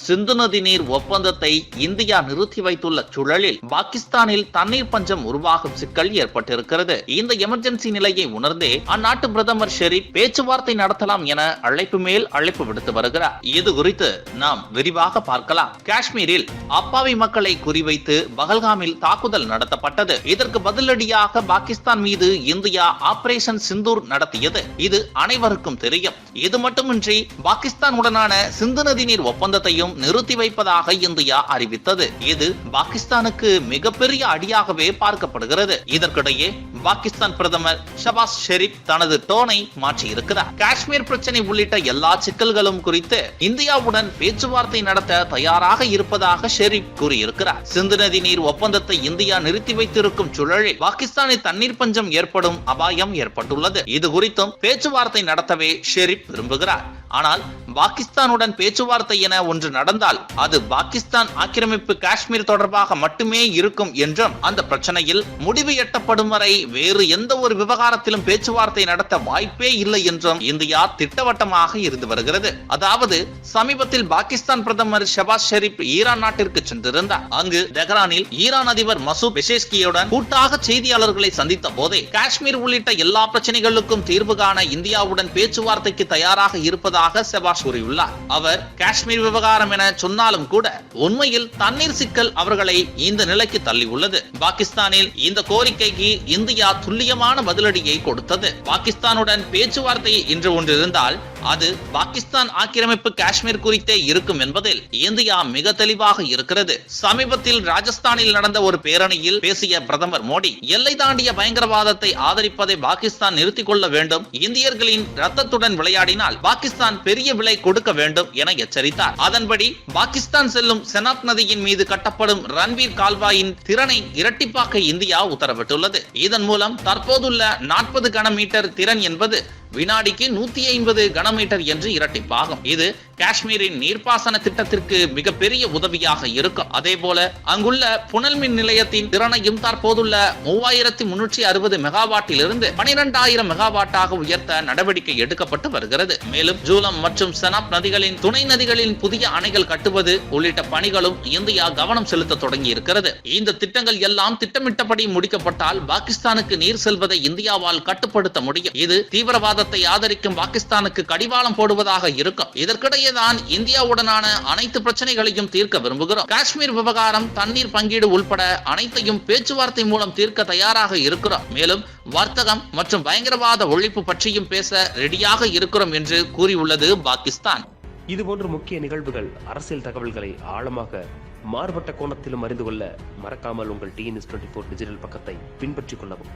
சிந்து நதி நீர் ஒப்பந்தத்தை இந்தியா நிறுத்தி வைத்துள்ள சூழலில் பாகிஸ்தானில் தண்ணீர் பஞ்சம் உருவாகும் சிக்கல் ஏற்பட்டிருக்கிறது. இந்த எமர்ஜென்சி நிலையை உணர்ந்தே அந்நாட்டு பிரதமர் ஷெரீப் பேச்சுவார்த்தை நடத்தலாம் என அழைப்பு மேல் அழைப்பு விடுத்து வருகிறார். இது குறித்து நாம் விரிவாக பார்க்கலாம். காஷ்மீரில் அப்பாவி மக்களை குறிவைத்து பகல்காமில் தாக்குதல் நடத்தப்பட்டது. இதற்கு பதிலடியாக பாகிஸ்தான் மீது இந்தியா ஆபரேஷன் சிந்தூர் நடத்தியது. இது அனைவருக்கும் தெரியும். இது மட்டுமின்றி பாகிஸ்தான் உடனான சிந்து நதி நீர் ஒப்பந்தத்தையும் போரையும் நிறுத்தி வைப்பதாக இந்தியா அறிவித்தது. இது பாகிஸ்தானுக்கு மிகப்பெரிய அடியாகவே பார்க்கப்படுகிறது. இதற்கிடையே பாகிஸ்தான் பிரதமர் ஷபாஸ் ஷெரீப் தனது டோனை மாற்றியிருக்கிறார். காஷ்மீர் பிரச்சனை உள்ளிட்ட எல்லா சிக்கல்களும் குறித்து இந்தியாவுடன் பேச்சுவார்த்தை நடத்த தயாராக இருப்பதாக ஷெரீப் கூறியிருக்கிறார். சிந்து நதி நீர் ஒப்பந்தத்தை இந்தியா நிறுத்தி வைத்திருக்கும் சூழலில் பாகிஸ்தானில் தண்ணீர் பஞ்சம் ஏற்படும் அபாயம் ஏற்பட்டுள்ளது. இது குறித்தும் பேச்சுவார்த்தை நடத்தவே ஷெரீப் விரும்புகிறார். ஆனால் பாகிஸ்தானுடன் பேச்சுவார்த்தை என ஒன்று நடந்தால் அது பாகிஸ்தான் ஆக்கிரமிப்பு காஷ்மீர் தொடர்பாக மட்டுமே இருக்கும் என்றும் அந்த பிரச்சனையில் முடிவு எட்டப்படும் வரை வேறு எந்த ஒரு விவகாரத்திலும் பேச்சுவார்த்தை நடத்த வாய்ப்பே இல்லை என்றும் இந்தியா திட்டவட்டமாக இருந்து வருகிறது. அதாவது சமீபத்தில் பாகிஸ்தான் பிரதமர் ஷபாஸ் ஷெரீப் ஈரான் நாட்டிற்கு சென்றிருந்தார். அங்கு தெஹ்ரானில் ஈரான் அதிபர் மசூத் பெஷேஸ்கியுடன் கூட்டாக செய்தியாளர்களை சந்தித்த போதே காஷ்மீர் உள்ளிட்ட எல்லா பிரச்சனைகளுக்கும் தீர்வு காண இந்தியாவுடன் பேச்சுவார்த்தைக்கு தயாராக இருப்பதாக செபாஷ் கூறியுள்ளார். அவர் காஷ்மீர் விவகாரம் என சொன்னாலும் கூட உண்மையில் தண்ணீர் சிக்கல் அவர்களை இந்த நிலைக்கு தள்ளியுள்ளது. பாகிஸ்தானில் இந்த கோரிக்கைக்கு இந்தியா துல்லியமான பதிலடியை கொடுத்தது. பாகிஸ்தானுடன் பேச்சுவார்த்தை இன்று ஒன்று இருந்தால் அது பாகிஸ்தான் ஆக்கிரமிப்பு காஷ்மீர் குறித்தே இருக்கும் என்பதில் இந்தியா மிக தெளிவாக இருக்கிறது. சமீபத்தில் ராஜஸ்தானில் நடந்த ஒரு பேரணியில் பேசிய பிரதமர் மோடி எல்லை தாண்டிய பயங்கரவாதத்தை ஆதரிப்பதை பாகிஸ்தான் நிறுத்திக் கொள்ள வேண்டும். இந்தியர்களின் ரத்தத்துடன் விளையாடினால் பாகிஸ்தான் பெரிய விலை கொடுக்க வேண்டும் என எச்சரித்தார். அதன்படி பாகிஸ்தான் செல்லும் செனாப் நதியின் மீது கட்டப்படும் ரன்வீர் கால்வாயின் திறனை இரட்டிப்பாக்க இந்தியா உத்தரவிட்டுள்ளது. இதன் மூலம் தற்போதுள்ள நாற்பது கனமீட்டர் திறன் என்பது வினாடிக்கு நூத்தி ஐம்பது கனமீட்டர் என்று இரட்டிப்பாகும். இது காஷ்மீரின் நீர்ப்பாசன திட்டத்திற்கு மிகப்பெரிய உதவியாக இருக்கும் அதே போல அங்குள்ள புனல் மின் நிலையத்தின் திறனையும் தற்போதுள்ள மூவாயிரத்தி முன்னூற்றி அறுபது மெகாவாட்டிலிருந்து பனிரெண்டாயிரம் மெகாவாட்டாக உயர்த்த நடவடிக்கை எடுக்கப்பட்டு வருகிறது. மேலும் ஜூலம் மற்றும் செனாப் நதிகளின் துணை நதிகளின் புதிய அணைகள் கட்டுவது உள்ளிட்ட பணிகளும் இந்தியா கவனம் செலுத்த தொடங்கி இருக்கிறது இந்த திட்டங்கள் எல்லாம் திட்டமிட்டபடி முடிக்கப்பட்டால் பாகிஸ்தானுக்கு நீர் செல்வதை இந்தியாவால் கட்டுப்படுத்த முடியும். இது தீவிரவாதத்தை ஆதரிக்கும் பாகிஸ்தானுக்கு கடிவாளம் போடுவதாக இருக்கும். இதற்கிடையே தான் இந்தியாவுடனான அனைத்து பிரச்சனைகளையும் தீர்க்க விரும்புகிறோம். காஷ்மீர் விவகாரம் தண்ணீர் பங்கீடு உள்பட அனைத்தையும் பேச்சுவார்த்தை மூலம் தீர்க்க தயாராக இருக்கிறோம். மேலும் வர்த்தகம் மற்றும் பயங்கரவாத ஒழிப்பு பற்றியும் பேச ரெடியாக இருக்கிறோம் என்று கூறியுள்ளது பாகிஸ்தான். இதுபோன்ற முக்கிய நிகழ்வுகள் அரசியல் தகவல்களை ஆழமாக மாறுபட்ட கோணத்திலும் அறிந்து கொள்ள மறக்காமல் உங்கள் டிஎன்எஸ் டுவெண்ட்டி ஃபோர் டிஜிட்டல் பக்கத்தை பின்பற்றிக் கொள்ளவும்.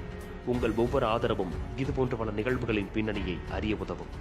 உங்கள் ஒவ்வொரு ஆதரவும் இதுபோன்ற பல நிகழ்வுகளின் பின்னணியை அறிய உதவும்.